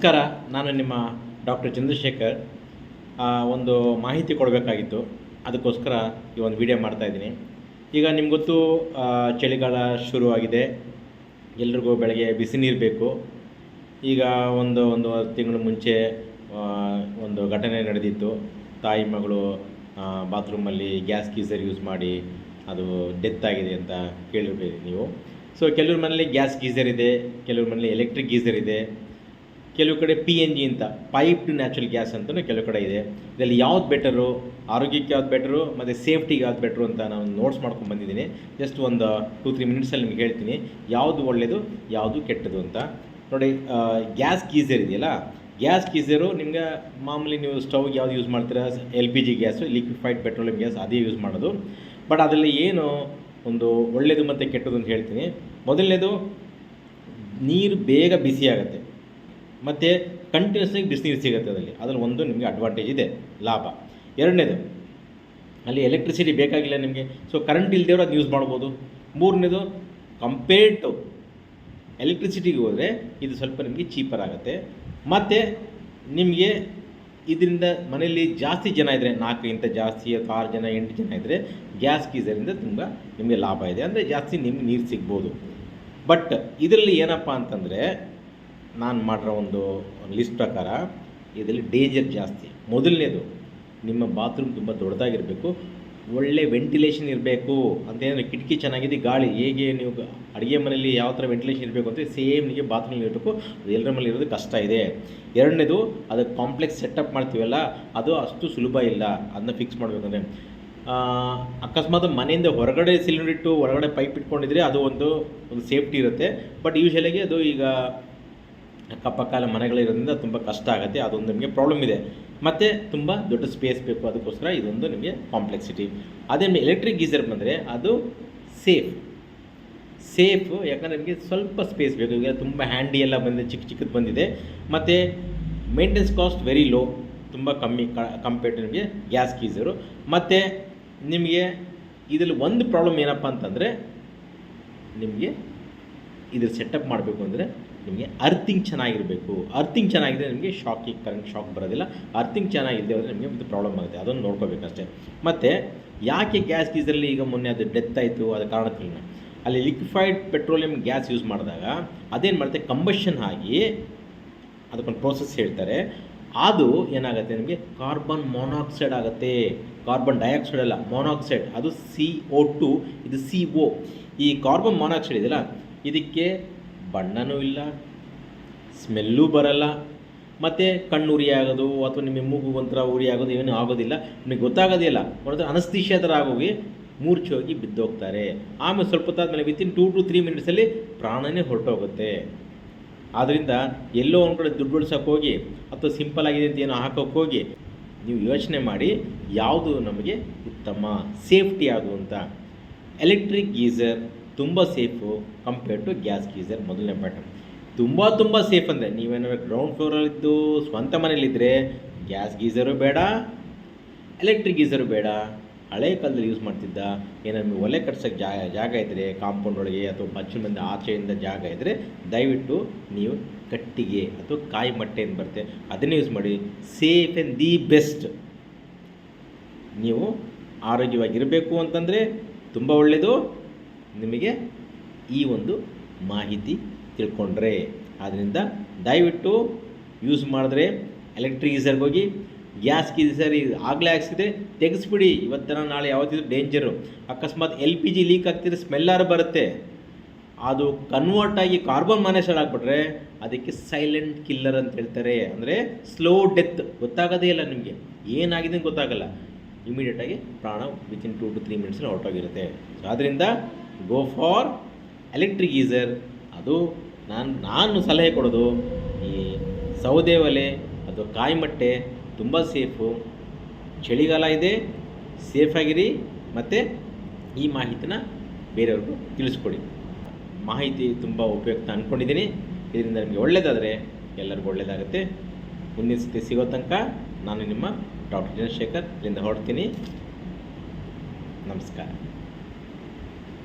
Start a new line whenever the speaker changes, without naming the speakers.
ನಮಸ್ಕಾರ, ನಾನು ನಿಮ್ಮ ಡಾಕ್ಟರ್ ಚಂದ್ರಶೇಖರ್. ಒಂದು ಮಾಹಿತಿ ಕೊಡಬೇಕಾಗಿತ್ತು. ಅದಕ್ಕೋಸ್ಕರ ಈ ಒಂದು ವಿಡಿಯೋ ಮಾಡ್ತಾಯಿದ್ದೀನಿ ಈಗ ನಿಮ್ಗೆ ಗೊತ್ತು ಚಳಿಗಾಲ ಶುರುವಾಗಿದೆ. ಎಲ್ರಿಗೂ ಬೆಳಗ್ಗೆ ಬಿಸಿ ನೀರು ಬೇಕು. ಈಗ ಒಂದು ಒಂದು ತಿಂಗಳು ಮುಂಚೆ ಒಂದು ಘಟನೆ ನಡೆದಿತ್ತು. ತಾಯಿ, ಮಗಳು ಬಾತ್ರೂಮಲ್ಲಿ ಗ್ಯಾಸ್ ಗೀಸರ್ ಯೂಸ್ ಮಾಡಿ ಅದು ಡೆತ್ ಆಗಿದೆ ಅಂತ ಕೇಳಿರ್ಬೇಕು ನೀವು. ಸೊ, ಕೆಲವ್ರ ಮನೇಲಿ ಗ್ಯಾಸ್ ಗೀಸರ್ ಇದೆ, ಕೆಲವ್ರ ಮನೇಲಿ ಎಲೆಕ್ಟ್ರಿಕ್ ಗೀಸರ್ ಇದೆ. ಕೆಲವು ಕಡೆ ಪಿ ಎನ್ ಜಿ ಅಂತ ಪೈಪ್ಡ್ ನ್ಯಾಚುರಲ್ ಗ್ಯಾಸ್ ಅಂತಲೂ ಕೆಲವು ಕಡೆ ಇದೆ. ಇದರಲ್ಲಿ ಯಾವ್ದು ಬೆಟರು ಆರೋಗ್ಯಕ್ಕೆ ಯಾವ್ದು ಬೆಟರು ಮತ್ತು ಸೇಫ್ಟಿಗೆ ಯಾವ್ದು ಬೆಟರು ಅಂತ ನಾನು ನೋಟ್ಸ್ ಮಾಡ್ಕೊಂಡು ಬಂದಿದ್ದೀನಿ. ಜಸ್ಟ್ ಒಂದು ಟೂ ತ್ರೀ ಮಿನಿಟ್ಸಲ್ಲಿ ನಿಮ್ಗೆ ಹೇಳ್ತೀನಿ. ಯಾವುದು ಒಳ್ಳೆಯದು ಯಾವುದು ಕೆಟ್ಟದು ಅಂತ. ನೋಡಿ ಗ್ಯಾಸ್ ಗೀಸರ್ ಇದೆಯಲ್ಲ ಗ್ಯಾಸ್ ಗೀಸರು ನಿಮ್ಗೆ ಮಾಮೂಲಿ ನೀವು ಸ್ಟವ್ಗೆ ಯಾವ್ದು ಯೂಸ್ ಮಾಡ್ತೀರಾ? L P G gas liquefied petroleum gas ಅದೇ ಯೂಸ್ ಮಾಡೋದು. ಬಟ್ ಅದರಲ್ಲಿ ಏನು ಒಂದು ಒಳ್ಳೆಯದು ಮತ್ತು ಕೆಟ್ಟದು ಅಂತ ಹೇಳ್ತೀನಿ. ಮೊದಲನೇದು, ನೀರು ಬೇಗ ಬಿಸಿ ಆಗುತ್ತೆ ಮತ್ತು ಕಂಟಿನ್ಯೂಸ್ ಆಗಿ ಬಿಸಿನೀರು ಸಿಗುತ್ತೆ ಅದರಲ್ಲಿ. ಅದರಲ್ಲಿ ಒಂದು ನಿಮಗೆ ಅಡ್ವಾಂಟೇಜ್ ಇದೆ, ಲಾಭ. ಎರಡನೇದು, ಅಲ್ಲಿ ಎಲೆಕ್ಟ್ರಿಸಿಟಿ ಬೇಕಾಗಿಲ್ಲ ನಿಮಗೆ. ಸೊ ಕರೆಂಟ್ ಇಲ್ಲದೇವ್ರು ಅದು ಯೂಸ್ ಮಾಡ್ಬೋದು. ಮೂರನೇದು ಕಂಪೇರ್ಡ್ ಟು ಎಲೆಕ್ಟ್ರಿಸಿಟಿಗೆ ಹೋದರೆ ಇದು ಸ್ವಲ್ಪ ನಿಮಗೆ ಚೀಪರ್ ಆಗುತ್ತೆ. ಮತ್ತು ನಿಮಗೆ ಇದರಿಂದ ಮನೆಯಲ್ಲಿ ಜಾಸ್ತಿ ಜನ ಇದ್ದರೆ ನಾಲ್ಕಿಂತ ಜಾಸ್ತಿ ಅಥವಾ ಆರು ಜನ, ಎಂಟು ಜನ ಇದ್ದರೆ ಗ್ಯಾಸ್ ಗೀಸರಿಂದ ತುಂಬ ನಿಮಗೆ ಲಾಭ ಇದೆ. ಅಂದರೆ ಜಾಸ್ತಿ ನಿಮ್ಗೆ ನೀರು ಸಿಗ್ಬೋದು. ಬಟ್ ಇದರಲ್ಲಿ ಏನಪ್ಪ ಅಂತಂದರೆ ನಾನು ಮಾಡಿರೋ ಒಂದು ಲಿಸ್ಟ್ ಪ್ರಕಾರ, ಇದರಲ್ಲಿ ಡೇಂಜರ್ ಜಾಸ್ತಿ. ಮೊದಲನೇದು, ನಿಮ್ಮ ಬಾತ್ರೂಮ್ ತುಂಬ ದೊಡ್ಡದಾಗಿರಬೇಕು, ಒಳ್ಳೆ ವೆಂಟಿಲೇಷನ್ ಇರಬೇಕು ಅಂತೇನಂದರೆ ಕಿಟಕಿ ಚೆನ್ನಾಗಿದೆ, ಗಾಳಿ ಹೇಗೆ ನೀವು ಅಡುಗೆ ಮನೆಯಲ್ಲಿ ಯಾವ ಥರ ವೆಂಟಿಲೇಷನ್ ಇರಬೇಕು ಅಂತ ಸೇಮ್ ನಿಮಗೆ ಬಾತ್ರೂಮಲ್ಲಿ ಇರಬೇಕು ಅದು ಎಲ್ಲರ ಮನೇಲಿ ಇರೋದು ಕಷ್ಟ ಇದೆ. ಎರಡನೇದು, ಅದು ಕಾಂಪ್ಲೆಕ್ಸ್ ಸೆಟಪ್ ಮಾಡ್ತೀವಲ್ಲ, ಅದು ಅಷ್ಟು ಸುಲಭ ಇಲ್ಲ. ಅದನ್ನ ಫಿಕ್ಸ್ ಮಾಡಬೇಕಂದ್ರೆ ಅಕಸ್ಮಾತ್ ಮನೆಯಿಂದ ಹೊರಗಡೆ ಸಿಲಿಂಡರ್ ಇಟ್ಟು ಹೊರಗಡೆ ಪೈಪ್ ಇಟ್ಕೊಂಡಿದ್ರೆ ಅದು ಒಂದು ಒಂದು ಸೇಫ್ಟಿ ಇರುತ್ತೆ. ಬಟ್ ಯೂಶಲಾಗಿ ಅದು ಈಗ ಅಕ್ಕಪಕ್ಕ ಮನೆಗಳಿರೋದ್ರಿಂದ ತುಂಬ ಕಷ್ಟ ಆಗುತ್ತೆ, ಅದೊಂದು ನಿಮಗೆ ಪ್ರಾಬ್ಲಮ್ ಇದೆ. ಮತ್ತು ತುಂಬ ದೊಡ್ಡ ಸ್ಪೇಸ್ ಬೇಕು, ಅದಕ್ಕೋಸ್ಕರ ಇದೊಂದು ನಿಮಗೆ ಕಾಂಪ್ಲೆಕ್ಸಿಟಿ ಅದೇ ಎಲೆಕ್ಟ್ರಿಕ್ ಗೀಸರ್ ಬಂದರೆ ಅದು ಸೇಫ್ ಸೇಫು ಯಾಕಂದರೆ ನಿಮಗೆ ಸ್ವಲ್ಪ ಸ್ಪೇಸ್ ಬೇಕು. ಈಗ ತುಂಬ ಹ್ಯಾಂಡಿ ಎಲ್ಲ ಬಂದಿದೆ, ಚಿಕ್ಕ ಚಿಕ್ಕದು ಬಂದಿದೆ. ಮತ್ತು ಮೇಂಟೆನೆನ್ಸ್ ಕಾಸ್ಟ್ ವೆರಿ ಲೋ ತುಂಬ ಕಮ್ಮಿ ಕಂಪೇರ್ಡ್ ಟು ನಿಮಗೆ ಗ್ಯಾಸ್ ಗೀಸರು ಮತ್ತು ನಿಮಗೆ ಇದರಲ್ಲಿ ಒಂದು ಪ್ರಾಬ್ಲಮ್ ಏನಪ್ಪ ಅಂತಂದರೆ, ನಿಮಗೆ ಇದ್ರ ಸೆಟಪ್ ಮಾಡಬೇಕು ಅಂದರೆ ನಿಮಗೆ ಅರ್ಥಿಂಗ್ ಚೆನ್ನಾಗಿರಬೇಕು. ಅರ್ಥಿಂಗ್ ಚೆನ್ನಾಗಿದೆ ನಿಮಗೆ ಶಾಕಿಗೆ ಕರೆಂಟ್ ಶಾಕ್ ಬರೋದಿಲ್ಲ. ಅರ್ಥಿಂಗ್ ಚೆನ್ನಾಗಿದೆ ಅಂದರೆ ನಿಮಗೆ ಒಂದು ಪ್ರಾಬ್ಲಮ್ ಆಗುತ್ತೆ. ಅದನ್ನು ನೋಡ್ಕೋಬೇಕಷ್ಟೇ. ಮತ್ತು ಯಾಕೆ ಗ್ಯಾಸ್ ಗೀಸರಲ್ಲಿ ಈಗ ಮೊನ್ನೆ ಅದು ಡೆತ್ ಆಯಿತು ಅದು ಕಾರಣಕ್ಕಿಲ್ಲ ಅಲ್ಲಿ ಲಿಕ್ವಿಫೈಡ್ ಪೆಟ್ರೋಲಿಯಂ ಗ್ಯಾಸ್ ಯೂಸ್ ಮಾಡಿದಾಗ ಅದೇನು ಮಾಡುತ್ತೆ? ಕಂಬಷನ್ ಆಗಿ ಅದಕ್ಕೊಂದು ಪ್ರೋಸೆಸ್ ಹೇಳ್ತಾರೆ. ಅದು ಏನಾಗುತ್ತೆ ನಿಮಗೆ? ಕಾರ್ಬನ್ ಮೊನಾಕ್ಸೈಡ್ ಆಗುತ್ತೆ. ಕಾರ್ಬನ್ ಡೈಆಕ್ಸೈಡ್ ಅಲ್ಲ ಮೊನಾಕ್ಸೈಡ್ ಅದು ಸಿ ಇದು ಸಿ ಈ ಕಾರ್ಬನ್ ಮೊನಾಕ್ಸೈಡ್ ಇದೆಯಲ್ಲ ಇದಕ್ಕೆ ಬಣ್ಣನೂ ಇಲ್ಲ, ಸ್ಮೆಲ್ಲೂ ಬರಲ್ಲ, ಮತ್ತು ಕಣ್ಣು ಉರಿ ಆಗೋದು ಅಥವಾ ನಿಮ್ಮ ಮೂಗು ಒಂಥರ ಉರಿ ಆಗೋದು ಏನೂ ಆಗೋದಿಲ್ಲ. ನಿಮಗೆ ಗೊತ್ತಾಗೋದಿಲ್ಲ. ಒಂಥರ ಅನಸ್ತೀಶಿಯಾ ಥರ ಆಗೋಗಿ ಮೂರ್ಛೆ ಹೋಗಿ ಬಿದ್ದೋಗ್ತಾರೆ. ಆಮೇಲೆ ಸ್ವಲ್ಪ ಹೊತ್ತಾದ್ಮೇಲೆ ವಿತಿನ್ ಟೂ ಟು ತ್ರೀ ಮಿನಿಟ್ಸಲ್ಲಿ ಪ್ರಾಣನೇ ಹೊರಟೋಗುತ್ತೆ. ಆದ್ದರಿಂದ ಎಲ್ಲೋ ಒಂದು ಕಡೆ ದುಡ್ಡು ಉಳ್ಸೋಕೆ ಹೋಗಿ ಅಥವಾ ಸಿಂಪಲ್ ಆಗಿದೆ ಅಂತ ಏನೋ ಹಾಕೋಕೆ ಹೋಗಿ ನೀವು ಯೋಚನೆ ಮಾಡಿ ಯಾವುದು ನಮಗೆ ಉತ್ತಮ ಸೇಫ್ಟಿ ಆಗುವಂಥ ಎಲೆಕ್ಟ್ರಿಕ್ ಗೀಸರ್ ತುಂಬ safe compared to gas geyser ಮೊದಲನೇ ಪಾಠ ತುಂಬ ತುಂಬ ಸೇಫ್ ಅಂದರೆ ನೀವೇನಾದ್ರು ಗ್ರೌಂಡ್ ಫ್ಲೋರಲ್ಲಿದ್ದು ಸ್ವಂತ ಮನೇಲಿದ್ದರೆ ಗ್ಯಾಸ್ ಗೀಸರು ಬೇಡ ಎಲೆಕ್ಟ್ರಿಕ್ ಗೀಸರು ಬೇಡ, ಹಳೆ ಕಾಲದಲ್ಲಿ ಯೂಸ್ ಮಾಡ್ತಿದ್ದ ಏನಾದ್ರು ಒಲೆ ಕಟ್ಸೋಕ್ಕೆ ಜಾಗ ಜಾಗ ಇದ್ದರೆ ಕಾಂಪೌಂಡ್ ಒಳಗೆ ಅಥವಾ ಬಚ್ಚಲ ಮಂದಿ ಆಚೆಯಿಂದ ಜಾಗ ಇದ್ದರೆ ದಯವಿಟ್ಟು ನೀವು ಕಟ್ಟಿಗೆ ಅಥವಾ ಕಾಯಿ ಮಟ್ಟೆ ಏನು ಬರುತ್ತೆ. ಅದನ್ನೇ ಯೂಸ್ ಮಾಡಿ. ಸೇಫ್ ಆ್ಯಂಡ್ ದಿ ಬೆಸ್ಟ್ ನೀವು ಆರೋಗ್ಯವಾಗಿರಬೇಕು ಅಂತಂದರೆ ತುಂಬ ಒಳ್ಳೆಯದು ನಿಮಗೆ ಈ ಒಂದು ಮಾಹಿತಿ ತಿಳ್ಕೊಂಡ್ರೆ. ಆದ್ದರಿಂದ ದಯವಿಟ್ಟು ಯೂಸ್ ಮಾಡಿದ್ರೆ ಎಲೆಕ್ಟ್ರಿಕ್ ಗೀಸರ್ಗೆ ಹೋಗಿ ಗ್ಯಾಸ್ ಗೀಸರ್ ಆಗಲೇ ಹಾಕ್ಸಿದ್ರೆ ತೆಗೆಸ್ಬಿಡಿ. ಇವತ್ತರ ನಾಳೆ ಯಾವತ್ತಿದ್ರು ಡೇಂಜರು ಅಕಸ್ಮಾತ್ ಎಲ್ ಪಿ ಜಿ ಲೀಕ್ ಆಗ್ತಿದ್ರೆ ಸ್ಮೆಲ್ಲಾರು ಬರುತ್ತೆ. ಅದು ಕನ್ವರ್ಟ್ ಆಗಿ ಕಾರ್ಬನ್ ಮಾನಾಕ್ಸೈಡ್ ಆಗಿಬಿಟ್ರೆ ಅದಕ್ಕೆ ಸೈಲೆಂಟ್ ಕಿಲ್ಲರ್ ಅಂತ ಹೇಳ್ತಾರೆ. ಅಂದರೆ ಸ್ಲೋ ಡೆತ್ ಗೊತ್ತಾಗೋದೇ ಇಲ್ಲ ನಿಮಗೆ. ಏನಾಗಿದೆ ಗೊತ್ತಾಗಲ್ಲ. ಇಮಿಡಿಯೇಟಾಗಿ ಪ್ರಾಣ ವಿತಿನ್ ಟು ಟು ತ್ರೀ ಮಿನಿಟ್ಸಲ್ಲಿ ಹೊರಟೋಗಿರುತ್ತೆ. ಸೊ ಆದ್ದರಿಂದ ಗೋ ಫಾರ್ ಎಲೆಕ್ಟ್ರಿಕ್ ಗೀಸರ್ ಅದು ನಾನು ನಾನು ಸಲಹೆ ಕೊಡೋದು, ಈ ಸೌದೆ ಒಲೆ, ಅದು ಕಾಯಿಮಟ್ಟೆ ತುಂಬ ಸೇಫು. ಚಳಿಗಾಲ ಇದೆ ಸೇಫಾಗಿರಿ ಮತ್ತು ಈ ಮಾಹಿತಿನ ಬೇರೆಯವ್ರಿಗೂ ತಿಳಿಸ್ಕೊಡಿ. ಮಾಹಿತಿ ತುಂಬ ಉಪಯುಕ್ತ ಅಂದ್ಕೊಂಡಿದ್ದೀನಿ ಇದರಿಂದ ನಿಮಗೆ ಒಳ್ಳೆಯದಾದರೆ ಎಲ್ಲರಿಗೂ ಒಳ್ಳೆಯದಾಗುತ್ತೆ ಮುಂದಿನ ಸತಿ ಸಿಗೋ ತನಕ ನಾನು ನಿಮ್ಮ ಡಾಕ್ಟರ್ ಚಂದ್ರಶೇಖರ್ ಇಲ್ಲಿಂದ ಹೊರಡ್ತೀನಿ. ನಮಸ್ಕಾರ.